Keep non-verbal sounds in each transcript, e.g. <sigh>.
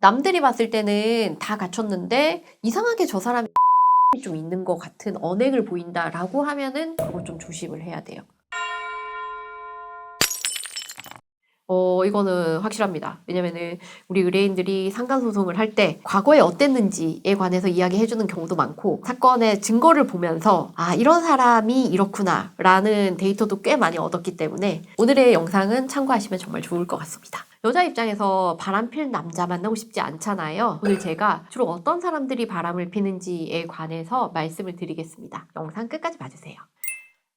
남들이 봤을 때는 다 갖췄는데 이상하게 저 사람이 <laughs> 좀 있는 것 같은 언행을 보인다라고 하면은 그거 좀 조심을 해야 돼요. 어, 이거는 확실합니다. 왜냐면은 우리 의뢰인들이 상간소송을 할 때 과거에 어땠는지에 관해서 이야기해주는 경우도 많고 사건의 증거를 보면서 아, 이런 사람이 이렇구나 라는 데이터도 꽤 많이 얻었기 때문에 오늘의 영상은 참고하시면 정말 좋을 것 같습니다. 여자 입장에서 바람 필 남자 만나고 싶지 않잖아요. 오늘 제가 주로 어떤 사람들이 바람을 피는지에 관해서 말씀을 드리겠습니다. 영상 끝까지 봐주세요.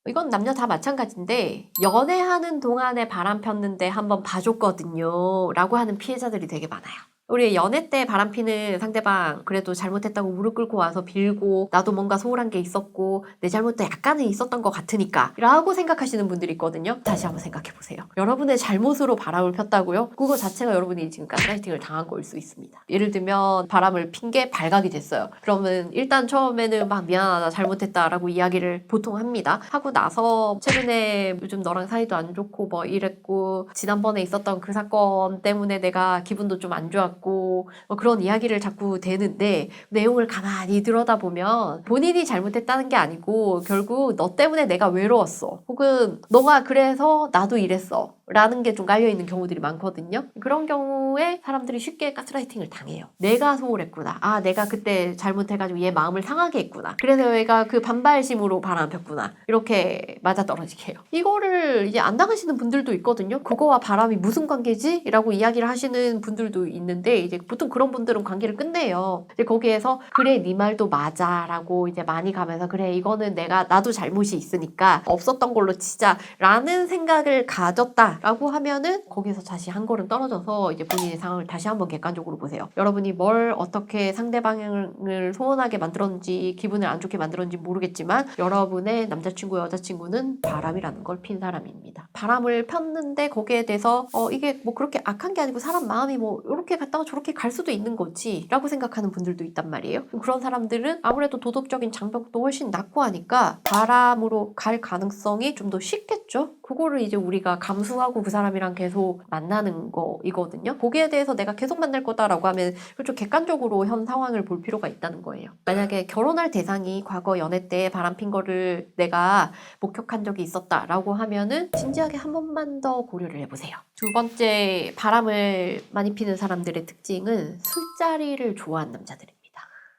이건 남녀 다 마찬가지인데 연애하는 동안에 바람 폈는데 한번 봐줬거든요 라고 하는 피해자들이 되게 많아요. 우리 연애 때 바람 피는 상대방 그래도 잘못했다고 무릎 꿇고 와서 빌고 나도 뭔가 소홀한 게 있었고 내 잘못도 약간은 있었던 것 같으니까 라고 생각하시는 분들이 있거든요. 다시 한번 생각해 보세요. 여러분의 잘못으로 바람을 폈다고요? 그거 자체가 여러분이 지금 가스라이팅을 당한 거일 수 있습니다. 예를 들면 바람을 핀 게 발각이 됐어요. 그러면 일단 처음에는 막 미안하다 잘못했다라고 이야기를 보통 합니다. 하고 나서 최근에 요즘 너랑 사이도 안 좋고 뭐 이랬고 지난번에 있었던 그 사건 때문에 내가 기분도 좀 안 좋았고 뭐 그런 이야기를 자꾸 되는데 내용을 가만히 들여다보면 본인이 잘못했다는 게 아니고 결국 너 때문에 내가 외로웠어. 혹은 너가 그래서 나도 이랬어. 라는 게 좀 깔려있는 경우들이 많거든요. 그런 경우에 사람들이 쉽게 가스라이팅을 당해요. 내가 소홀했구나. 아, 내가 그때 잘못해가지고 얘 마음을 상하게 했구나. 그래서 얘가 그 반발심으로 바람 폈구나. 이렇게 맞아떨어지게 해요. 이거를 이제 안 당하시는 분들도 있거든요. 그거와 바람이 무슨 관계지? 라고 이야기를 하시는 분들도 있는데 이제 보통 그런 분들은 관계를 끝내요. 이제 거기에서 그래 네 말도 맞아 라고 이제 많이 가면서 그래 이거는 내가 나도 잘못이 있으니까 없었던 걸로 치자 라는 생각을 가졌다 라고 하면은 거기서 다시 한 걸음 떨어져서 이제 본인의 상황을 다시 한번 객관적으로 보세요. 여러분이 뭘 어떻게 상대방을 소원하게 만들었는지 기분을 안 좋게 만들었는지 모르겠지만 여러분의 남자친구 여자친구는 바람이라는 걸 핀 사람입니다. 바람을 폈는데 거기에 대해서 어 이게 뭐 그렇게 악한 게 아니고 사람 마음이 뭐 이렇게 갔다가 저렇게 갈 수도 있는 거지라고 생각하는 분들도 있단 말이에요. 그런 사람들은 아무래도 도덕적인 장벽도 훨씬 낮고 하니까 바람으로 갈 가능성이 좀 더 쉽겠죠. 그거를 이제 우리가 감수하고 그 사람이랑 계속 만나는 거이거든요. 거기에 대해서 내가 계속 만날 거다라고 하면 그렇죠. 객관적으로 현 상황을 볼 필요가 있다는 거예요. 만약에 결혼할 대상이 과거 연애 때 바람핀 거를 내가 목격한 적이 있었다라고 하면은 진지하게 한 번만 더 고려를 해보세요. 두 번째 바람을 많이 피는 사람들의 특징은 술자리를 좋아하는 남자들입니다.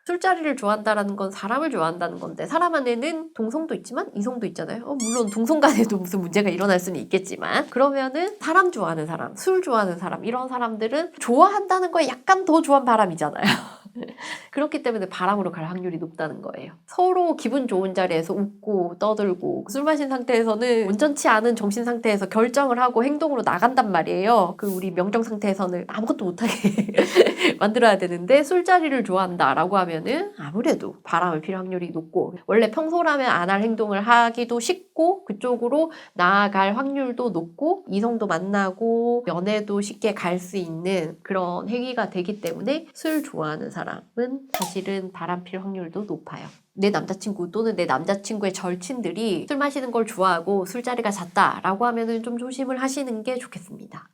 술자리를 좋아한다라는 건 사람을 좋아한다는 건데 사람 안에는 동성도 있지만 이성도 있잖아요. 어, 물론 동성 간에도 <laughs> 무슨 문제가 일어날 수는 있겠지만 그러면은 사람 좋아하는 사람, 술 좋아하는 사람 이런 사람들은 좋아한다는 거에 약간 더 좋아한 바람이잖아요. <laughs> 그렇기 때문에 바람으로 갈 확률이 높다는 거예요. 서로 기분 좋은 자리에서 웃고 떠들고 술 마신 상태에서는 온전치 않은 정신 상태에서 결정을 하고 행동으로 나간단 말이에요. 그 우리 명정 상태에서는 아무것도 못하게 <laughs> 만들어야 되는데 술자리를 좋아한다라고 하면은 아무래도 바람을 필 확률이 높고 원래 평소라면 안 할 행동을 하기도 쉽고 그쪽으로 나아갈 확률도 높고 이성도 만나고 연애도 쉽게 갈 수 있는 그런 행위가 되기 때문에 술 좋아하는 사람은 사실은 바람 필 확률도 높아요. 내 남자친구 또는 내 남자친구의 절친들이 술 마시는 걸 좋아하고 술자리가 잦다라고 하면은 좀 조심을 하시는 게 좋겠습니다.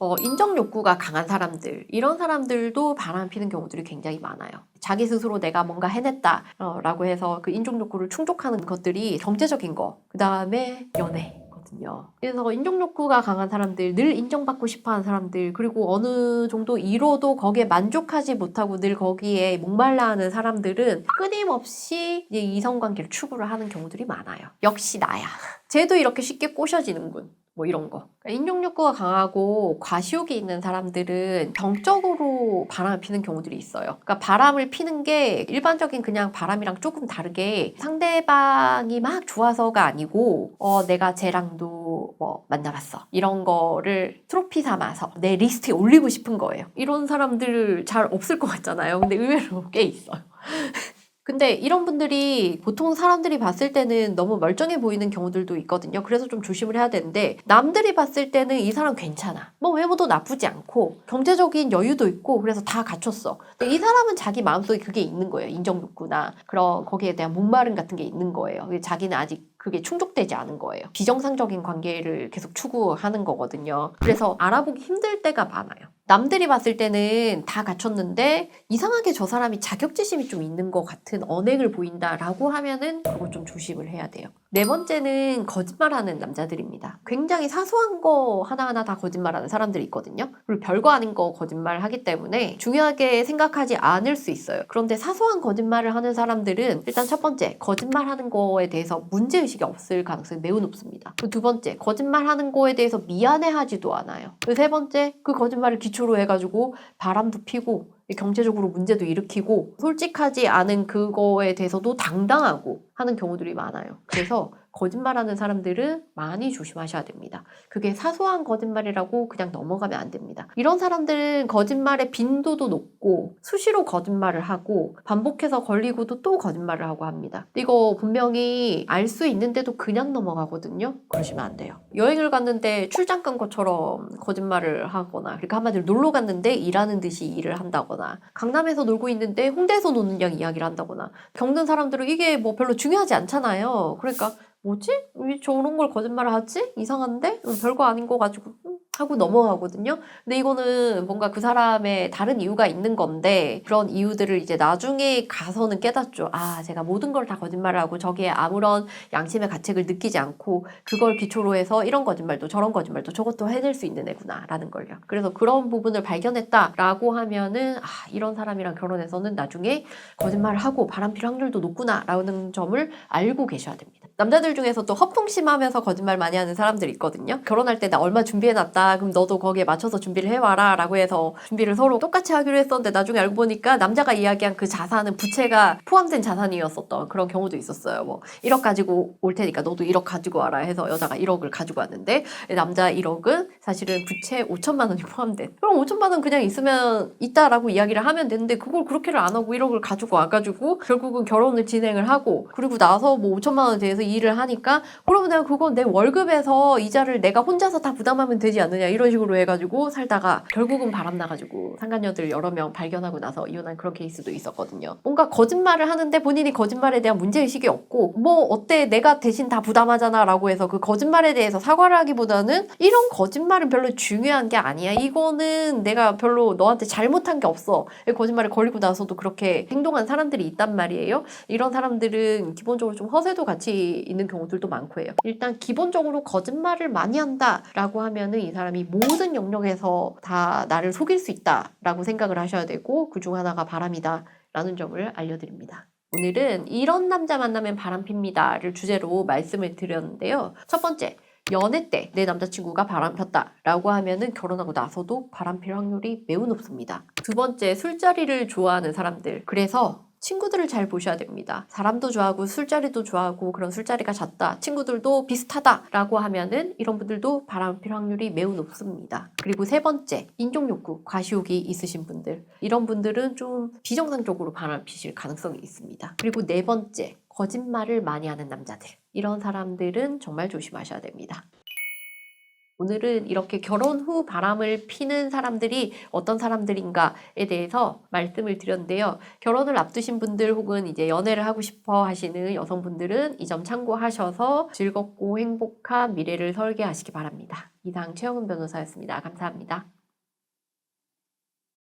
어, 인정 욕구가 강한 사람들, 이런 사람들도 바람 피는 경우들이 굉장히 많아요. 자기 스스로 내가 뭔가 해냈다, 어, 라고 해서 그 인정 욕구를 충족하는 것들이 경제적인 거, 그 다음에 연애. 거든요. 그래서 인정 욕구가 강한 사람들, 늘 인정받고 싶어 하는 사람들, 그리고 어느 정도 이뤄도 거기에 만족하지 못하고 늘 거기에 목말라 하는 사람들은 끊임없이 이제 이성관계를 추구를 하는 경우들이 많아요. 역시 나야. 쟤도 이렇게 쉽게 꼬셔지는군. 뭐 이런 거. 그러니까 인종 욕구가 강하고 과시욕이 있는 사람들은 정적으로 바람을 피는 경우들이 있어요. 그러니까 바람을 피는 게 일반적인 그냥 바람이랑 조금 다르게 상대방이 막 좋아서가 아니고 어 내가 쟤랑도 뭐 만나봤어. 이런 거를 트로피 삼아서 내 리스트에 올리고 싶은 거예요. 이런 사람들 잘 없을 것 같잖아요. 근데 의외로 <laughs> 꽤 있어요. 근데 이런 분들이 보통 사람들이 봤을 때는 너무 멀쩡해 보이는 경우들도 있거든요. 그래서 좀 조심을 해야 되는데 남들이 봤을 때는 이 사람 괜찮아. 뭐 외모도 나쁘지 않고 경제적인 여유도 있고 그래서 다 갖췄어. 근데 이 사람은 자기 마음속에 그게 있는 거예요. 인정 욕구나 그런 거기에 대한 목마름 같은 게 있는 거예요. 자기는 아직 그 그게 충족되지 않은 거예요. 비정상적인 관계를 계속 추구하는 거거든요. 그래서 알아보기 힘들 때가 많아요. 남들이 봤을 때는 다 갖췄는데 이상하게 저 사람이 자격지심이 좀 있는 것 같은 언행을 보인다라고 하면은 그거 좀 조심을 해야 돼요. 네 번째는 거짓말하는 남자들입니다. 굉장히 사소한 거 하나하나 다 거짓말하는 사람들이 있거든요. 그리고 별거 아닌 거 거짓말하기 때문에 중요하게 생각하지 않을 수 있어요. 그런데 사소한 거짓말을 하는 사람들은 일단 첫 번째 거짓말하는 거에 대해서 문제 의식이 없을 가능성이 매우 높습니다. 두 번째 거짓말하는 거에 대해서 미안해하지도 않아요. 세 번째 그 거짓말을 기초로 해가지고 바람도 피고 경제적으로 문제도 일으키고 솔직하지 않은 그거에 대해서도 당당하고 하는 경우들이 많아요. 그래서 거짓말하는 사람들은 많이 조심하셔야 됩니다. 그게 사소한 거짓말이라고 그냥 넘어가면 안 됩니다. 이런 사람들은 거짓말의 빈도도 높고 수시로 거짓말을 하고 반복해서 걸리고도 또 거짓말을 하고 합니다. 이거 분명히 알 수 있는데도 그냥 넘어가거든요. 그러시면 안 돼요. 여행을 갔는데 출장 간 것처럼 거짓말을 하거나 그러니까 한마디로 놀러 갔는데 일하는 듯이 일을 한다거나 강남에서 놀고 있는데 홍대에서 노는 양 이야기를 한다거나 겪는 사람들은 이게 뭐 별로 중요하지 않잖아요. 그러니까 뭐지? 왜 저런 걸 거짓말을 하지? 이상한데? 음, 별거 아닌 거 가지고 음, 하고 넘어가거든요. 근데 이거는 뭔가 그 사람의 다른 이유가 있는 건데 그런 이유들을 이제 나중에 가서는 깨닫죠. 아, 제가 모든 걸 다 거짓말을 하고 저기에 아무런 양심의 가책을 느끼지 않고 그걸 기초로 해서 이런 거짓말도 저런 거짓말도 저것도 해낼 수 있는 애구나라는 걸요. 그래서 그런 부분을 발견했다라고 하면은 아, 이런 사람이랑 결혼해서는 나중에 거짓말을 하고 바람필 확률도 높구나라는 점을 알고 계셔야 됩니다. 남자들 중에서 또 허풍심하면서 거짓말 많이 하는 사람들이 있거든요. 결혼할 때 나 얼마 준비해놨다. 그럼 너도 거기에 맞춰서 준비를 해와라. 라고 해서 준비를 서로 똑같이 하기로 했었는데 나중에 알고 보니까 남자가 이야기한 그 자산은 부채가 포함된 자산이었었던 그런 경우도 있었어요. 뭐 1억 가지고 올 테니까 너도 1억 가지고 와라 해서 여자가 1억을 가지고 왔는데 남자 1억은 사실은 부채 5천만 원이 포함된. 그럼 5천만 원 그냥 있으면 있다라고 이야기를 하면 되는데 그걸 그렇게를 안 하고 1억을 가지고 와가지고 결국은 결혼을 진행을 하고 그리고 나서 뭐 5천만 원에 대해서 일을 하니까 그러면 내가 그건 내 월급에서 이자를 내가 혼자서 다 부담하면 되지 않느냐 이런 식으로 해가지고 살다가 결국은 바람 나가지고 상간녀들 여러 명 발견하고 나서 이혼한 그런 케이스도 있었거든요. 뭔가 거짓말을 하는데 본인이 거짓말에 대한 문제 의식이 없고 뭐 어때 내가 대신 다 부담하잖아 라고 해서 그 거짓말에 대해서 사과를 하기보다는 이런 거짓말은 별로 중요한 게 아니야. 이거는 내가 별로 너한테 잘못한 게 없어. 거짓말에 걸리고 나서도 그렇게 행동한 사람들이 있단 말이에요. 이런 사람들은 기본적으로 좀 허세도 같이 있는 경우들도 많고 해요. 일단 기본적으로 거짓말을 많이 한다라고 하면은 이 사람이 모든 영역에서 다 나를 속일 수 있다라고 생각을 하셔야 되고 그 중 하나가 바람이다라는 점을 알려드립니다. 오늘은 이런 남자 만나면 바람 핍니다를 주제로 말씀을 드렸는데요. 첫 번째, 연애 때 내 남자친구가 바람 폈다라고 하면은 결혼하고 나서도 바람 필 확률이 매우 높습니다. 두 번째, 술자리를 좋아하는 사람들. 그래서 친구들을 잘 보셔야 됩니다. 사람도 좋아하고 술자리도 좋아하고 그런 술자리가 잦다. 친구들도 비슷하다라고 하면은 이런 분들도 바람 필 확률이 매우 높습니다. 그리고 세 번째, 인종 욕구, 과시욕이 있으신 분들. 이런 분들은 좀 비정상적으로 바람 피실 가능성이 있습니다. 그리고 네 번째, 거짓말을 많이 하는 남자들. 이런 사람들은 정말 조심하셔야 됩니다. 오늘은 이렇게 결혼 후 바람을 피는 사람들이 어떤 사람들인가에 대해서 말씀을 드렸는데요. 결혼을 앞두신 분들 혹은 이제 연애를 하고 싶어 하시는 여성분들은 이 점 참고하셔서 즐겁고 행복한 미래를 설계하시기 바랍니다. 이상 최영은 변호사였습니다. 감사합니다.